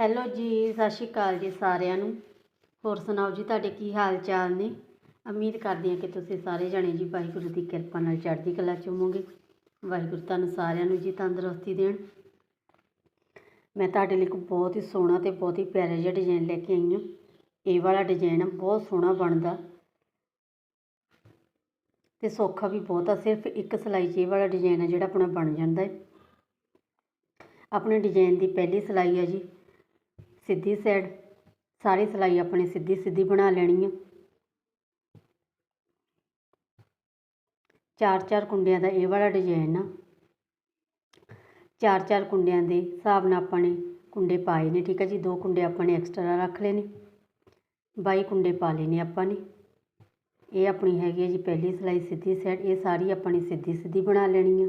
Hello ਜੀ, ਸਤਿ ਸ਼੍ਰੀ ਅਕਾਲ ਜੀ ਸਾਰਿਆਂ ਨੂੰ। ਹੋਰ ਸੁਣਾਓ ਜੀ, ਤੁਹਾਡੇ ਕੀ ਹਾਲ ਚਾਲ ਨੇ? ਉਮੀਦ ਕਰਦੀ ਹਾਂ ਕਿ ਤੁਸੀਂ ਸਾਰੇ ਜਣੇ ਜੀ ਵਾਹਿਗੁਰੂ ਦੀ ਕਿਰਪਾ ਨਾਲ ਚੜ੍ਹਦੀ ਕਲਾ ਚ ਹੋਵੋਗੇ। ਵਾਹਿਗੁਰੂ ਤੁਹਾਨੂੰ ਸਾਰਿਆਂ ਨੂੰ ਜੀ ਤੰਦਰੁਸਤੀ ਦੇਣ। ਮੈਂ ਤੁਹਾਡੇ ਲਈ ਇੱਕ ਬਹੁਤ ਹੀ ਸੋਹਣਾ ਤੇ ਬਹੁਤ ਹੀ ਪਿਆਰਾ ਜਿਹਾ ਡਿਜ਼ਾਈਨ ਲੈ ਕੇ ਆਈ ਹਾਂ। ਇਹ ਵਾਲਾ ਡਿਜ਼ਾਈਨ ਬਹੁਤ ਸੋਹਣਾ ਬਣਦਾ। ਤੇ ਸੌਖਾ ਵੀ ਬਹੁਤ ਆ, ਸਿਰਫ ਇੱਕ ਸਿਲਾਈ 'ਚ ਇਹ ਵਾਲਾ ਡਿਜ਼ਾਈਨ ਆ ਜਿਹੜਾ ਆਪਣਾ ਬਣ ਜਾਂਦਾ ਹੈ। ਆਪਣੇ ਡਿਜ਼ਾਈਨ ਦੀ ਪਹਿਲੀ ਸਿਲਾਈ ਆ ਜੀ। ਸਿੱਧੀ ਸਾਈਡ ਸਾਰੀ ਸਿਲਾਈ ਆਪਣੀ ਸਿੱਧੀ ਸਿੱਧੀ ਬਣਾ ਲੈਣੀ ਆ। ਚਾਰ ਚਾਰ ਕੁੰਡਿਆਂ ਦਾ ਇਹ ਵਾਲਾ ਡਿਜ਼ਾਈਨ ਆ। ਚਾਰ ਚਾਰ ਕੁੰਡਿਆਂ ਦੇ ਹਿਸਾਬ ਨਾਲ ਆਪਾਂ ਨੇ ਕੁੰਡੇ ਪਾਏ ਨੇ, ਠੀਕ ਹੈ ਜੀ। ਦੋ ਕੁੰਡੇ ਆਪਾਂ ਨੇ ਐਕਸਟਰਾ ਰੱਖ ਲਏ ਨੇ। ਬਾਈ ਕੁੰਡੇ ਪਾ ਲਏ ਨੇ ਆਪਾਂ ਨੇ। ਇਹ ਆਪਣੀ ਹੈਗੀ ਹੈ ਜੀ ਪਹਿਲੀ ਸਿਲਾਈ ਸਿੱਧੀ ਸਾਈਡ ਇਹ ਸਾਰੀ ਆਪਾਂ ਨੇ ਸਿੱਧੀ ਸਿੱਧੀ ਬਣਾ ਲੈਣੀ ਆ।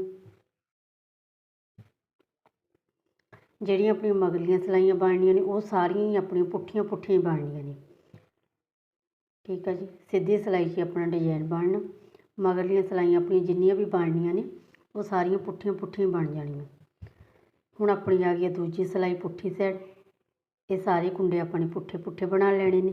ਜਿਹੜੀਆਂ ਆਪਣੀਆਂ ਮਗਰਲੀਆਂ ਸਿਲਾਈਆਂ ਬਣਨੀਆਂ ਨੇ, ਉਹ ਸਾਰੀਆਂ ਹੀ ਆਪਣੀਆਂ ਪੁੱਠੀਆਂ ਪੁੱਠੀਆਂ ਹੀ ਬਣਨੀਆਂ ਨੇ। ਠੀਕ ਆ ਜੀ, ਸਿੱਧੀ ਸਿਲਾਈ 'ਚ ਆਪਣਾ ਡਿਜ਼ਾਈਨ ਬਣਨਾ। ਮਗਰਲੀਆਂ ਸਿਲਾਈਆਂ ਆਪਣੀਆਂ ਜਿੰਨੀਆਂ ਵੀ ਬਣਨੀਆਂ ਨੇ, ਉਹ ਸਾਰੀਆਂ ਪੁੱਠੀਆਂ ਪੁੱਠੀਆਂ ਬਣ ਜਾਣੀਆਂ। ਹੁਣ ਆਪਣੀ ਆ ਗਈ ਹੈ ਦੂਜੀ ਸਿਲਾਈ ਪੁੱਠੀ ਸਾਈਡ ਇਹ ਸਾਰੇ ਕੁੰਡੇ ਆਪਾਂ ਨੇ ਪੁੱਠੇ ਪੁੱਠੇ ਬਣਾ ਲੈਣੇ ਨੇ।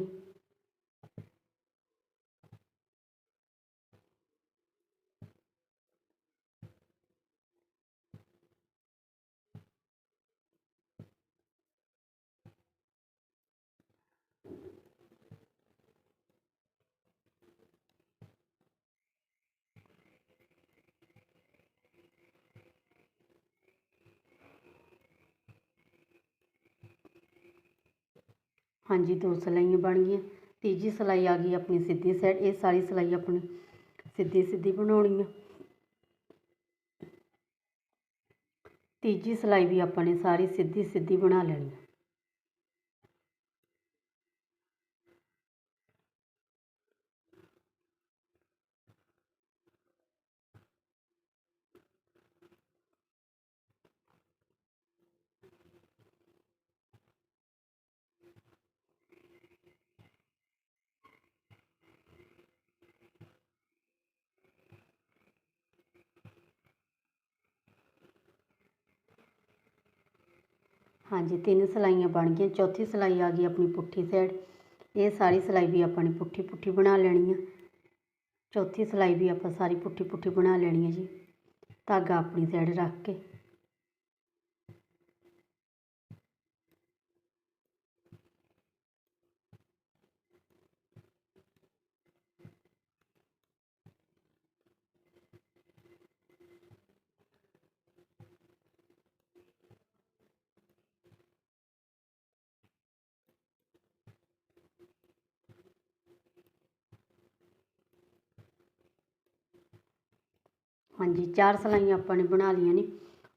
ਹਾਂਜੀ, ਦੋ ਸਿਲਾਈਆਂ ਬਣ ਗਈਆਂ। ਤੀਜੀ ਸਿਲਾਈ ਆ ਗਈ ਆਪਣੀ ਸਿੱਧੀ ਸਾਈਡ ਇਹ ਸਾਰੀ ਸਿਲਾਈ ਆਪਣੀ ਸਿੱਧੀ ਸਿੱਧੀ ਬਣਾਉਣੀ ਆ। ਤੀਜੀ ਸਿਲਾਈ ਵੀ ਆਪਾਂ ਨੇ ਸਾਰੀ ਸਿੱਧੀ ਸਿੱਧੀ ਬਣਾ ਲੈਣੀ ਹਾਂਜੀ, ਤਿੰਨ ਸਿਲਾਈਆਂ ਬਣ ਗਈਆਂ। ਚੌਥੀ ਸਿਲਾਈ ਆ ਗਈ ਆਪਣੀ ਪੁੱਠੀ ਸਾਈਡ ਇਹ ਸਾਰੀ ਸਿਲਾਈ ਵੀ ਆਪਾਂ ਨੇ ਪੁੱਠੀ ਪੁੱਠੀ ਬਣਾ ਲੈਣੀ ਆ। ਚੌਥੀ ਸਿਲਾਈ ਵੀ ਆਪਾਂ ਸਾਰੀ ਪੁੱਠੀ ਪੁੱਠੀ ਬਣਾ ਲੈਣੀ ਹੈ ਜੀ। ਧਾਗਾ ਆਪਣੀ ਸਾਈਡ ਰੱਖ ਕੇ। ਹਾਂਜੀ, ਚਾਰ ਸਿਲਾਈਆਂ ਆਪਾਂ ਨੇ ਬਣਾ ਲਈਆਂ ਨੇ।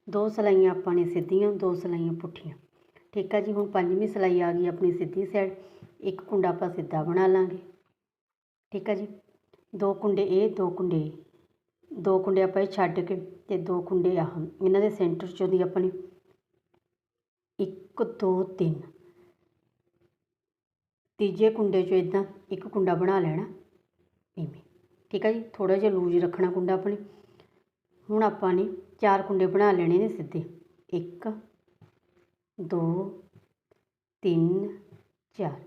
ਦੋ ਸਿਲਾਈਆਂ ਆਪਾਂ ਨੇ ਸਿੱਧੀਆਂ, ਦੋ ਸਿਲਾਈਆਂ ਪੁੱਠੀਆਂ। ਠੀਕ ਆ ਜੀ, ਹੁਣ ਪੰਜਵੀਂ ਸਿਲਾਈ ਆ ਗਈ ਆਪਣੀ ਸਿੱਧੀ ਸਾਈਡ ਇੱਕ ਕੁੰਡਾ ਆਪਾਂ ਸਿੱਧਾ ਬਣਾ ਲਾਂਗੇ। ਠੀਕ ਆ ਜੀ, ਦੋ ਕੁੰਡੇ ਇਹ ਦੋ ਕੁੰਡੇ ਇਹ। ਦੋ ਕੁੰਡੇ ਆਪਾਂ ਇਹ ਛੱਡ ਕੇ ਤੇ ਦੋ ਕੁੰਡੇ ਆਹ, ਇਹਨਾਂ ਦੇ ਸੈਂਟਰ ਚੋਂ ਦੀ ਆਪਣੀ ਇੱਕ, ਦੋ, ਤਿੰਨ। ਤੀਜੇ ਕੁੰਡੇ ਚੋਂ ਇਦਾਂ ਇੱਕ ਕੁੰਡਾ ਬਣਾ ਲੈਣਾ, ਇਵੇਂ। ਠੀਕ ਆ ਜੀ ਥੋੜਾ ਜਿਹਾ ਲੂਜ ਰੱਖਣਾ ਕੁੰਡਾ ਆਪਣੇ ਹੁਣ ਆਪਾਂ ਨੇ ਚਾਰ ਕੁੰਡੇ ਬਣਾ ਲੈਣੇ ਨੇ ਸਿੱਧੇ। ਇੱਕ, ਦੋ, ਤਿੰਨ, ਚਾਰ।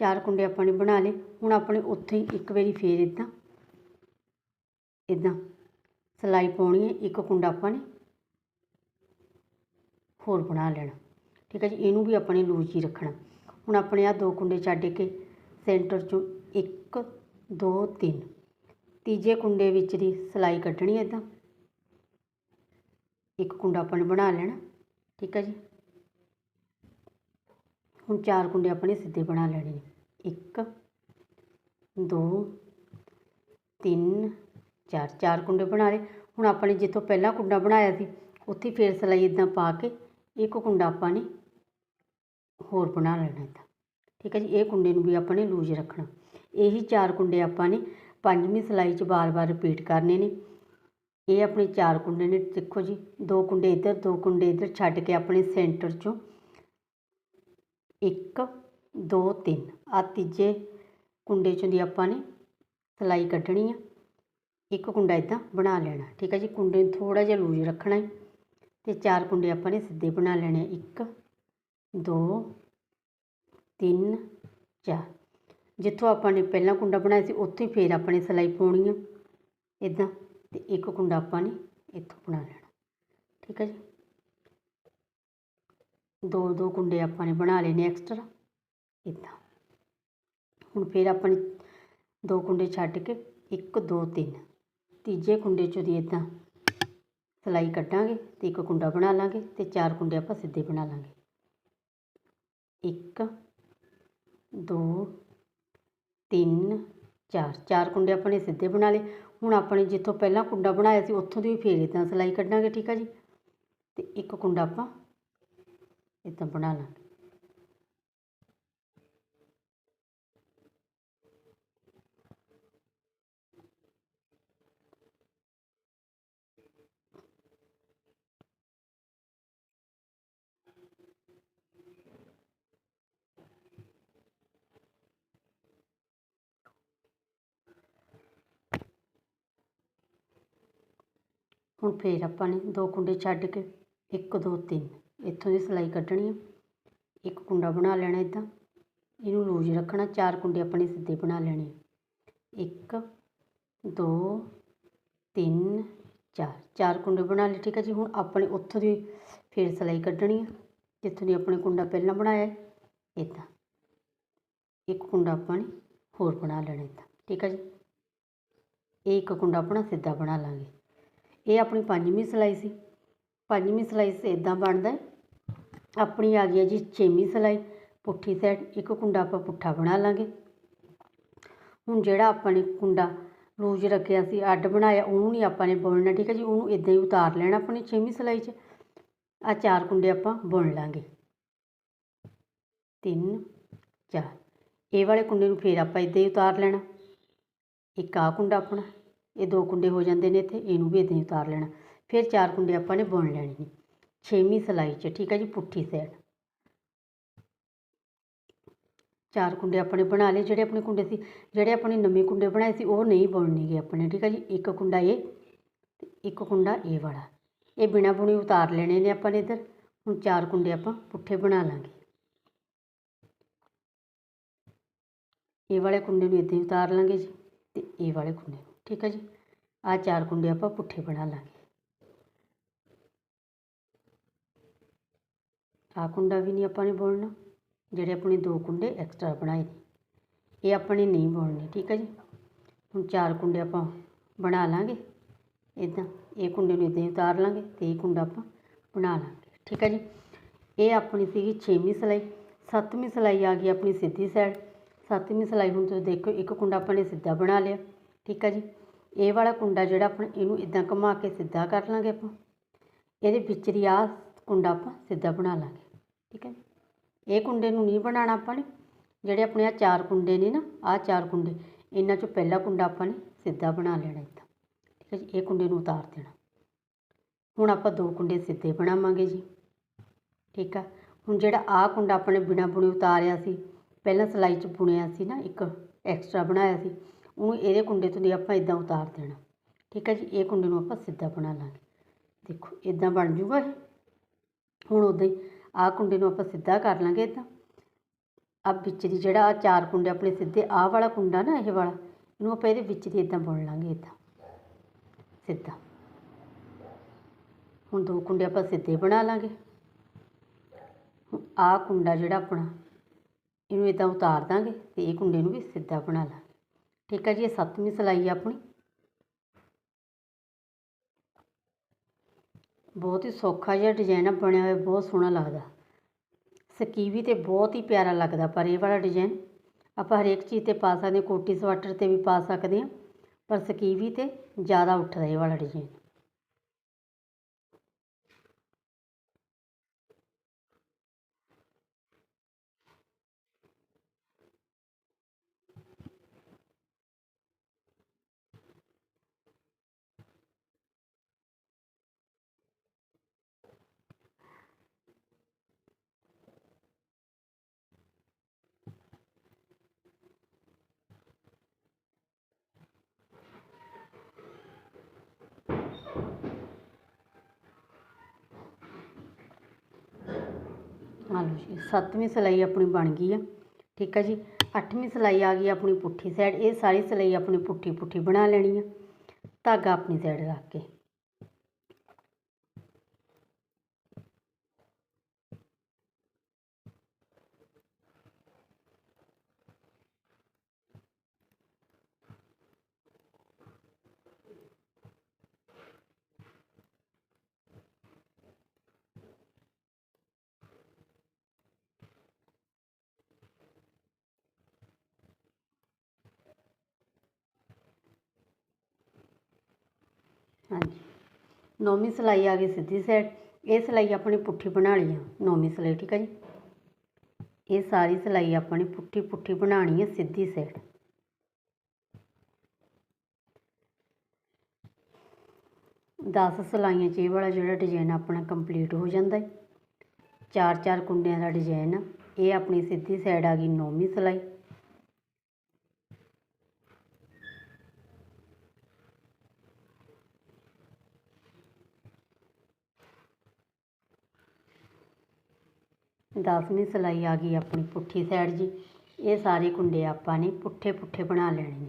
ਚਾਰ ਕੁੰਡੇ ਆਪਾਂ ਨੇ ਬਣਾ ਲਏ। ਹੁਣ ਆਪਣੇ ਉੱਥੇ ਹੀ ਇੱਕ ਵਾਰੀ ਫੇਰ ਇਦਾਂ ਇਦਾਂ ਸਿਲਾਈ ਪਾਉਣੀ ਹੈ। ਇੱਕ ਕੁੰਡਾ ਆਪਾਂ ਨੇ ਹੋਰ ਬਣਾ ਲੈਣਾ। ਠੀਕ ਹੈ ਜੀ, ਇਹਨੂੰ ਵੀ ਆਪਾਂ ਨੇ ਲੂਜ ਹੀ ਰੱਖਣਾ। ਹੁਣ ਆਪਣੇ ਆ ਦੋ ਕੁੰਡੇ ਛੱਡ ਕੇ ਸੈਂਟਰ ਚੋਂ ਇੱਕ, ਦੋ, ਤਿੰਨ। ਤੀਜੇ ਕੁੰਡੇ ਵਿੱਚ ਦੀ ਸਿਲਾਈ ਕੱਢਣੀ ਹੈ ਇਦਾਂ ਇੱਕ ਕੁੰਡਾ ਆਪਾਂ ਨੇ ਬਣਾ ਲੈਣਾ, ਠੀਕ ਹੈ ਜੀ। ਹੁਣ ਚਾਰ ਕੁੰਡੇ ਆਪਣੇ ਸਿੱਧੇ ਬਣਾ ਲੈਣੇ ਨੇ। ਇੱਕ, ਦੋ, ਤਿੰਨ, ਚਾਰ ਚਾਰ ਕੁੰਡੇ ਬਣਾ ਲਏ। ਹੁਣ ਆਪਾਂ ਨੇ ਜਿੱਥੋਂ ਪਹਿਲਾਂ ਕੁੰਡਾ ਬਣਾਇਆ ਸੀ, ਉੱਥੇ ਫੇਰ ਸਿਲਾਈ ਇਦਾਂ ਪਾ ਕੇ ਇੱਕ ਕੁੰਡਾ ਆਪਾਂ ਨੇ ਹੋਰ ਬਣਾ ਲੈਣਾ ਇੱਦਾਂ। ਠੀਕ ਹੈ ਜੀ, ਇਹ ਕੁੰਡੇ ਨੂੰ ਵੀ ਆਪਾਂ ਨੇ ਲੂਜ ਰੱਖਣਾ। ਇਹੀ ਚਾਰ ਕੁੰਡੇ ਆਪਾਂ ਨੇ ਪੰਜਵੀਂ ਸਿਲਾਈ 'ਚ ਬਾਰ-ਬਾਰ ਰਿਪੀਟ ਕਰਨੇ ਨੇ। ਇਹ ਆਪਣੇ ਚਾਰ ਕੁੰਡੇ ਨੇ, ਦੇਖੋ ਜੀ, ਦੋ ਕੁੰਡੇ ਇੱਧਰ, ਦੋ ਕੁੰਡੇ ਇੱਧਰ ਛੱਡ ਕੇ ਆਪਣੇ ਸੈਂਟਰ 'ਚੋਂ ਇੱਕ, ਦੋ, ਤਿੰਨ। ਆ ਤੀਜੇ ਕੁੰਡੇ 'ਚੋਂ ਦੀ ਆਪਾਂ ਨੇ ਸਿਲਾਈ ਕੱਢਣੀ ਆ। ਇੱਕ ਕੁੰਡਾ ਇਦਾਂ ਬਣਾ ਲੈਣਾ, ਠੀਕ ਹੈ ਜੀ? ਕੁੰਡੇ ਨੂੰ ਥੋੜਾ ਜਿਹਾ ਲੂਜ ਰੱਖਣਾ ਹੈ ਤੇ ਚਾਰ ਕੁੰਡੇ ਆਪਾਂ ਨੇ ਸਿੱਧੇ ਬਣਾ ਲੈਣੇ ਇੱਕ, ਦੋ, ਤਿੰਨ, ਚਾਰ। ਜਿੱਥੋਂ ਆਪਾਂ ਨੇ ਪਹਿਲਾਂ ਕੁੰਡਾ ਬਣਾਇਆ ਸੀ, ਉੱਥੇ ਹੀ ਫੇਰ ਆਪਾਂ ਨੇ ਸਿਲਾਈ ਪਾਉਣੀ ਆ। ਇਦਾਂ। ਤੇ ਇੱਕ ਕੁੰਡਾ ਆਪਾਂ ਨੇ ਇੱਥੋਂ ਬਣਾ ਲੈਣਾ। ਠੀਕ ਹੈ ਜੀ? ਦੋ ਦੋ ਕੁੰਡੇ ਆਪਾਂ ਨੇ ਬਣਾ ਲੈਣੇ ਐਕਸਟਰਾ, ਇਦਾਂ। ਹੁਣ ਫਿਰ ਆਪਾਂ ਨੇ ਦੋ ਕੁੰਡੇ ਛੱਡ ਕੇ ਇੱਕ, ਦੋ, ਤਿੰਨ। ਤੀਜੇ ਕੁੰਡੇ ਚੋਂ ਦੀ ਇਦਾਂ ਸਿਲਾਈ ਕੱਢਾਂਗੇ ਤੇ ਇੱਕ ਕੁੰਡਾ ਬਣਾ ਲਾਂਗੇ ਤੇ ਚਾਰ ਕੁੰਡੇ ਆਪਾਂ ਸਿੱਧੇ ਬਣਾ ਲਾਂਗੇ। ਇੱਕ, ਦੋ, ਤਿੰਨ, ਚਾਰ। ਚਾਰ ਕੁੰਡੇ ਆਪਾਂ ਨੇ ਸਿੱਧੇ ਬਣਾ ਲਏ। ਹੁਣ ਆਪਾਂ ਨੇ ਜਿੱਥੋਂ ਪਹਿਲਾਂ ਕੁੰਡਾ ਬਣਾਇਆ ਸੀ, ਉੱਥੋਂ ਦੀ ਵੀ ਫੇਰ ਇੱਦਾਂ ਸਿਲਾਈ ਕੱਢਾਂਗੇ, ਠੀਕ ਆ ਜੀ? ਅਤੇ ਇੱਕ ਕੁੰਡਾ ਆਪਾਂ ਇੱਦਾਂ ਬਣਾ ਲਾਂਗੇ। ਹੁਣ ਫਿਰ ਆਪਾਂ ਨੇ ਦੋ ਕੁੰਡੇ ਛੱਡ ਕੇ ਇੱਕ, ਦੋ, ਤਿੰਨ ਇੱਥੋਂ ਦੀ ਸਿਲਾਈ ਕੱਢਣੀ ਆ। ਇੱਕ ਕੁੰਡਾ ਬਣਾ ਲੈਣਾ ਇੱਦਾਂ ਇਹਨੂੰ ਲੂਜ ਰੱਖਣਾ, ਚਾਰ ਕੁੰਡੇ ਆਪਣੇ ਸਿੱਧੇ ਬਣਾ ਲੈਣੇ ਇੱਕ, ਦੋ, ਤਿੰਨ, ਚਾਰ। ਚਾਰ ਕੁੰਡੇ ਬਣਾ ਲਏ, ਠੀਕ ਹੈ ਜੀ। ਹੁਣ ਆਪਣੇ ਉੱਥੋਂ ਦੀ ਫਿਰ ਸਿਲਾਈ ਕੱਢਣੀ ਆ, ਜਿੱਥੋਂ ਦੀ ਆਪਣੇ ਕੁੰਡਾ ਪਹਿਲਾਂ ਬਣਾਇਆ ਇੱਦਾਂ ਇੱਕ ਕੁੰਡਾ ਆਪਾਂ ਨੇ ਹੋਰ ਬਣਾ ਲੈਣਾ ਇੱਦਾਂ ਠੀਕ ਹੈ ਜੀ। ਇਹ ਇੱਕ ਕੁੰਡਾ ਆਪਣਾ ਸਿੱਧਾ ਬਣਾ ਲਾਂਗੇ। ਇਹ ਆਪਣੀ ਪੰਜਵੀਂ ਸਿਲਾਈ ਸੀ। ਪੰਜਵੀਂ ਸਿਲਾਈ ਸੇ ਇਦਾਂ ਬਣਦਾ ਆਪਣੀ ਆ ਗਈ ਹੈ ਜੀ ਛੇਵੀਂ ਸਿਲਾਈ। ਪੁੱਠੀ ਸਾਈਡ ਇੱਕ ਕੁੰਡਾ ਆਪਾਂ ਪੁੱਠਾ ਬਣਾ ਲਾਂਗੇ। ਹੁਣ ਜਿਹੜਾ ਆਪਾਂ ਨੇ ਕੁੰਡਾ ਲੂਜ ਰੱਖਿਆ ਸੀ, ਅੱਡ ਬਣਾਇਆ, ਉਹਨੂੰ ਨਹੀਂ ਆਪਾਂ ਨੇ ਬੁਣਨਾ, ਠੀਕ ਹੈ ਜੀ? ਉਹਨੂੰ ਇਦਾਂ ਹੀ ਉਤਾਰ ਲੈਣਾ ਆਪਣੀ ਛੇਵੀਂ ਸਿਲਾਈ 'ਚ। ਆ ਚਾਰ ਕੁੰਡੇ ਆਪਾਂ ਬੁਣ ਲਾਂਗੇ। ਤਿੰਨ, ਚਾਰ। ਇਹ ਵਾਲੇ ਕੁੰਡੇ ਨੂੰ ਫੇਰ ਆਪਾਂ ਇਦਾਂ ਹੀ ਉਤਾਰ ਲੈਣਾ। ਇੱਕ ਆ ਕੁੰਡਾ ਆਪਣਾ। ਇਹ ਦੋ ਕੁੰਡੇ ਹੋ ਜਾਂਦੇ ਨੇ ਇੱਥੇ, ਇਹਨੂੰ ਵੀ ਇਦਾਂ ਹੀ ਉਤਾਰ ਲੈਣਾ। ਫਿਰ ਚਾਰ ਕੁੰਡੇ ਆਪਾਂ ਨੇ ਬੁਣ ਲੈਣੇ ਨੇ। ਛੇਵੀਂ ਸਿਲਾਈ 'ਚ, ਠੀਕ ਹੈ ਜੀ, ਪੁੱਠੀ ਸਾਈਡ ਚਾਰ ਕੁੰਡੇ ਆਪਣੇ ਬਣਾ ਲਏ, ਜਿਹੜੇ ਆਪਣੇ ਕੁੰਡੇ ਸੀ, ਜਿਹੜੇ ਆਪਣੇ ਨਵੇਂ ਕੁੰਡੇ ਬਣਾਏ ਸੀ, ਉਹ ਨਹੀਂ ਬੁਣਨੇਗੇ ਆਪਣੇ ਠੀਕ ਹੈ ਜੀ। ਇੱਕ ਕੁੰਡਾ ਇਹ ਤੇ ਇੱਕ ਕੁੰਡਾ ਇਹ ਵਾਲਾ। ਇਹ ਬਿਨਾ ਬੁਣੀ ਉਤਾਰ ਲੈਣੇ ਨੇ ਆਪਾਂ ਨੇ ਇੱਧਰ। ਹੁਣ ਚਾਰ ਕੁੰਡੇ ਆਪਾਂ ਪੁੱਠੇ ਬਣਾ ਲਾਂਗੇ। ਇਹ ਵਾਲੇ ਕੁੰਡੇ ਨੂੰ ਇੱਦਾਂ ਹੀ ਉਤਾਰ ਲਾਂਗੇ ਜੀ ਤੇ ਇਹ ਵਾਲੇ ਕੁੰਡੇ ਨੂੰ। ਠੀਕ ਹੈ ਜੀ। ਆਹ ਚਾਰ ਕੁੰਡੇ ਆਪਾਂ ਪੁੱਠੇ ਬਣਾ ਲਾਂਗੇ। ਆਹ ਕੁੰਡਾ ਵੀ ਨਹੀਂ ਆਪਾਂ ਨੇ ਬੋਲਣਾ। ਜਿਹੜੇ ਆਪਣੇ ਦੋ ਕੁੰਡੇ ਐਕਸਟਰਾ ਬਣਾਏ ਨੇ। ਇਹ ਆਪਾਂ ਨੇ ਨਹੀਂ ਬੋਲਣੇ, ਠੀਕ ਹੈ ਜੀ। ਹੁਣ ਚਾਰ ਕੁੰਡੇ ਆਪਾਂ ਬਣਾ ਲਾਂਗੇ। ਇਦਾਂ ਇਹ ਕੁੰਡੇ ਨੂੰ ਇਦਾਂ ਹੀ ਉਤਾਰ ਲਾਂਗੇ ਤੇ ਇਹ ਕੁੰਡਾ ਆਪਾਂ ਬਣਾ ਲਾਂਗੇ, ਠੀਕ ਹੈ ਜੀ। ਇਹ ਆਪਣੀ ਸੀਗੀ ਛੇਵੀਂ ਸਿਲਾਈ। ਸੱਤਵੀਂ ਸਿਲਾਈ ਆ ਗਈ ਆਪਣੀ ਸਿੱਧੀ ਸਾਈਡ ਸੱਤਵੀਂ ਸਿਲਾਈ ਹੁਣ ਤੁਸੀਂ ਦੇਖੋ, ਇੱਕ ਕੁੰਡਾ ਆਪਾਂ ਨੇ ਸਿੱਧਾ ਬਣਾ ਲਿਆ। ਠੀਕ ਆ ਜੀ? ਇਹ ਵਾਲਾ ਕੁੰਡਾ ਜਿਹੜਾ ਆਪਾਂ ਇਹਨੂੰ ਇਦਾਂ ਘੁਮਾ ਕੇ ਸਿੱਧਾ ਕਰ ਲਾਂਗੇ ਆਪਾਂ। ਇਹਦੇ ਵਿੱਚ ਦੀ ਆਹ ਕੁੰਡਾ ਆਪਾਂ ਸਿੱਧਾ ਬਣਾ ਲਾਂਗੇ। ਠੀਕ ਹੈ ਇਹ ਕੁੰਡੇ ਨੂੰ ਨਹੀਂ ਬਣਾਉਣਾ ਆਪਾਂ ਨੇ। ਜਿਹੜੇ ਆਪਣੇ ਆ ਚਾਰ ਕੁੰਡੇ ਨੇ ਨਾ, ਆਹ ਚਾਰ ਕੁੰਡੇ, ਇਹਨਾਂ ਚੋਂ ਪਹਿਲਾ ਕੁੰਡਾ ਆਪਾਂ ਨੇ ਸਿੱਧਾ ਬਣਾ ਲੈਣਾ ਇੱਦਾਂ ਠੀਕ ਹੈ ਜੀ? ਇਹ ਕੁੰਡੇ ਨੂੰ ਉਤਾਰ ਦੇਣਾ। ਹੁਣ ਆਪਾਂ ਦੋ ਕੁੰਡੇ ਸਿੱਧੇ ਬਣਾਵਾਂਗੇ ਜੀ। ਠੀਕ ਆ? ਹੁਣ ਜਿਹੜਾ ਆਹ ਕੁੰਡਾ ਆਪਣੇ ਬਿਨਾ ਬੁਣੇ ਉਤਾਰਿਆ ਸੀ, ਪਹਿਲਾਂ ਸਿਲਾਈ 'ਚ ਬੁਣਿਆ ਸੀ ਨਾ, ਇੱਕ ਐਕਸਟਰਾ ਬਣਾਇਆ ਸੀ ਉਹਨੂੰ ਇਹਦੇ ਕੁੰਡੇ ਤੋਂ ਦੀ ਆਪਾਂ ਇਦਾਂ ਉਤਾਰ ਦੇਣਾ। ਠੀਕ ਹੈ ਜੀ, ਇਹ ਕੁੰਡੇ ਨੂੰ ਆਪਾਂ ਸਿੱਧਾ ਬਣਾ ਲਾਂਗੇ। ਦੇਖੋ ਇਦਾਂ ਬਣ ਜੂਗਾ ਇਹ। ਹੁਣ ਉਦਾਂ ਹੀ ਆਹ ਕੁੰਡੇ ਨੂੰ ਆਪਾਂ ਸਿੱਧਾ ਕਰ ਲਾਂਗੇ ਇਦਾਂ ਆ ਵਿੱਚ ਦੀ ਜਿਹੜਾ ਆ ਚਾਰ ਕੁੰਡੇ ਆਪਣੇ ਸਿੱਧੇ ਆਹ ਵਾਲਾ ਕੁੰਡਾ ਨਾ, ਇਹ ਵਾਲਾ, ਇਹਨੂੰ ਆਪਾਂ ਇਹਦੇ ਵਿੱਚ ਦੀ ਇਦਾਂ ਬੁਣ ਲਾਂਗੇ ਇਦਾਂ ਸਿੱਧਾ। ਹੁਣ ਦੋ ਕੁੰਡੇ ਆਪਾਂ ਸਿੱਧੇ ਬਣਾ ਲਾਂਗੇ। ਆਹ ਕੁੰਡਾ ਜਿਹੜਾ ਆਪਣਾ, ਇਹਨੂੰ ਇਦਾਂ ਉਤਾਰ ਦਾਂਗੇ ਤੇ ਇਹ ਕੁੰਡੇ ਨੂੰ ਵੀ ਸਿੱਧਾ ਬਣਾ ਲਾਂਗੇ। ਠੀਕ ਹੈ ਜੀ, ਇਹ ਸੱਤਵੀਂ ਸਿਲਾਈ ਆ ਆਪਣੀ। ਬਹੁਤ ਹੀ ਸੌਖਾ ਜਿਹਾ ਡਿਜ਼ਾਈਨ ਆ, ਬਣਿਆ ਹੋਇਆ, ਬਹੁਤ ਸੋਹਣਾ ਲੱਗਦਾ। ਸਕੀਵੀ ਤੇ ਬਹੁਤ ਹੀ ਪਿਆਰਾ ਲੱਗਦਾ, ਪਰ ਇਹ ਵਾਲਾ ਡਿਜ਼ਾਈਨ ਆਪਾਂ ਹਰੇਕ ਚੀਜ਼ ਤੇ ਪਾ ਸਕਦੇ ਹਾਂ, ਕੋਟੀ ਸਵਾਟਰ ਤੇ ਵੀ ਪਾ ਸਕਦੇ ਹਾਂ, ਪਰ ਸਕੀਵੀ ਤੇ ਜ਼ਿਆਦਾ ਉੱਠਦਾ ਇਹ ਵਾਲਾ ਡਿਜ਼ਾਈਨ ਆ ਲਓ ਜੀ ਸੱਤਵੀਂ ਸਿਲਾਈ ਆਪਣੀ ਬਣ ਗਈ ਆ। ਠੀਕ ਆ ਜੀ, ਅੱਠਵੀਂ ਸਿਲਾਈ ਆ ਗਈ ਆਪਣੀ ਪੁੱਠੀ ਸਾਈਡ ਇਹ ਸਾਰੀ ਸਿਲਾਈ ਆਪਣੀ ਪੁੱਠੀ ਪੁੱਠੀ ਬਣਾ ਲੈਣੀ ਆ। ਧਾਗਾ ਆਪਣੀ ਸਾਈਡ ਰੱਖ ਕੇ। ਹਾਂਜੀ। ਨੌਵੀਂ ਸਿਲਾਈ ਆ ਗਈ ਸਿੱਧੀ ਸਾਈਡ ਇਹ ਸਿਲਾਈ ਆਪਣੀ ਪੁੱਠੀ ਬਣਾ ਲਈ ਆ। ਨੌਵੀਂ ਸਿਲਾਈ, ਠੀਕ ਹੈ ਜੀ? ਇਹ ਸਾਰੀ ਸਿਲਾਈ ਆਪਣੀ ਪੁੱਠੀ ਪੁੱਠੀ ਬਣਾਉਣੀ ਹੈ ਸਿੱਧੀ ਸਾਈਡ ਦਸ ਸਿਲਾਈਆਂ 'ਚ ਇਹ ਵਾਲਾ ਜਿਹੜਾ ਡਿਜ਼ਾਈਨ ਆਪਣਾ ਕੰਪਲੀਟ ਹੋ ਜਾਂਦਾ ਹੈ ਚਾਰ ਚਾਰ ਕੁੰਡਿਆਂ ਦਾ ਡਿਜ਼ਾਈਨ ਆ। ਇਹ ਆਪਣੀ ਸਿੱਧੀ ਸਾਈਡ ਆ ਗਈ ਨੌਵੀਂ ਸਿਲਾਈ। ਦਸਵੀਂ ਸਿਲਾਈ ਆ ਗਈ ਆਪਣੀ ਪੁੱਠੀ ਸਾਈਡ ਜੀ। ਇਹ ਸਾਰੇ ਕੁੰਡੇ ਆਪਾਂ ਨੇ ਪੁੱਠੇ ਪੁੱਠੇ ਬਣਾ ਲੈਣੇ ਨੇ।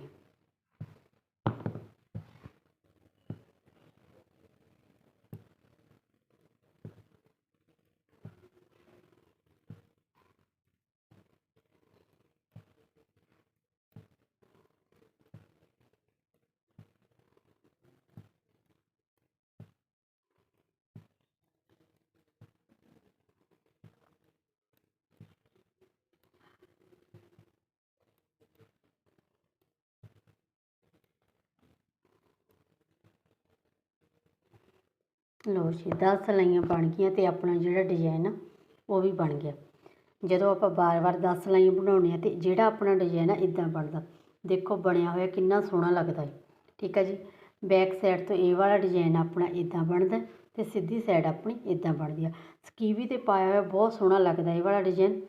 ਲਓ ਜੀ 10 ਸਿਲਾਈਆਂ ਬਣ ਗਈਆਂ ਤੇ ਆਪਣਾ ਜਿਹੜਾ ਡਿਜ਼ਾਈਨ ਆ, ਉਹ ਵੀ ਬਣ ਗਿਆ। ਜਦੋਂ ਆਪਾਂ ਬਾਰ-ਬਾਰ 10 ਸਿਲਾਈਆਂ ਬਣਾਉਣੇ ਆ ਤੇ ਜਿਹੜਾ ਆਪਣਾ ਡਿਜ਼ਾਈਨ ਆ ਇਦਾਂ ਬਣਦਾ। ਦੇਖੋ ਬਣਿਆ ਹੋਇਆ ਕਿੰਨਾ ਸੋਹਣਾ ਲੱਗਦਾ ਹੈ। ਠੀਕ ਹੈ ਜੀ? ਬੈਕ ਸਾਈਡ ਤੋਂ ਇਹ ਵਾਲਾ ਡਿਜ਼ਾਈਨ ਆਪਣਾ ਇਦਾਂ ਬਣਦਾ ਤੇ ਸਿੱਧੀ ਸਾਈਡ ਆਪਣੀ ਇਦਾਂ ਬਣਦੀ ਆ। ਸਕੀਵੀ ਤੇ ਪਾਇਆ ਹੋਇਆ ਬਹੁਤ ਸੋਹਣਾ ਲੱਗਦਾ ਇਹ ਵਾਲਾ ਡਿਜ਼ਾਈਨ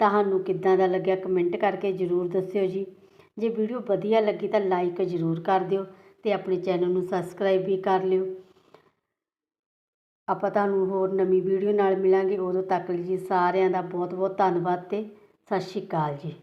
ਤੁਹਾਨੂੰ ਕਿੱਦਾਂ ਦਾ ਲੱਗਿਆ ਕਮੈਂਟ ਕਰਕੇ ਜ਼ਰੂਰ ਦੱਸਿਓ ਜੀ। ਜੇ ਵੀਡੀਓ ਵਧੀਆ ਲੱਗੀ ਤਾਂ ਲਾਈਕ ਜ਼ਰੂਰ ਕਰ ਦਿਓ ਤੇ ਆਪਣੇ ਚੈਨਲ ਨੂੰ ਸਬਸਕ੍ਰਾਈਬ ਵੀ ਕਰ ਲਿਓ। ਆਪਾਂ ਤੁਹਾਨੂੰ ਹੋਰ ਨਵੀਂ ਵੀਡੀਓ ਨਾਲ ਮਿਲਾਂਗੇ। ਉਦੋਂ ਤੱਕ ਲਈ ਜੀ ਸਾਰਿਆਂ ਦਾ ਬਹੁਤ ਬਹੁਤ ਧੰਨਵਾਦ ਅਤੇ ਸਤਿ ਸ਼੍ਰੀ ਅਕਾਲ ਜੀ।